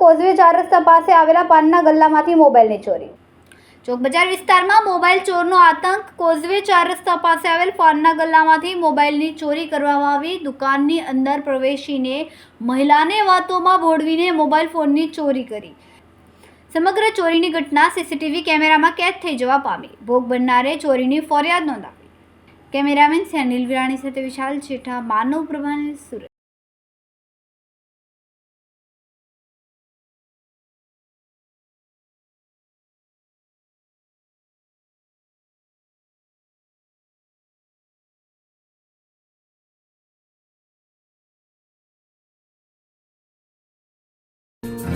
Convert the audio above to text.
Causeway ચાર રસ્તા પાસે આવેલા પાનના ગલ્લામાંથી મોબાઈલની ચોરી. ચોક બજાર વિસ્તારમાં મોબાઈલ ચોરનો આતંક કોઝવે ચાર રસ્તા પાસે આવેલ પાનના ગલ્લામાંથી મોબાઈલની ચોરી કરવામાં આવી. દુકાનની અંદર પ્રવેશીને મહિલાને વાતોમાં ભોળવીને મોબાઈલ ફોનની ચોરી કરી. સમગ્ર ચોરીની ઘટના સીસીટીવી કેમેરામાં કેદ થઈ જવા પામી. ભોગ બનનારે ચોરીની ફરિયાદ નોંધાવી. કેમેરામેન સેનિલ વિરાણી સાથે વિશાલ છેઠા માનવ પ્રભાને સુરત.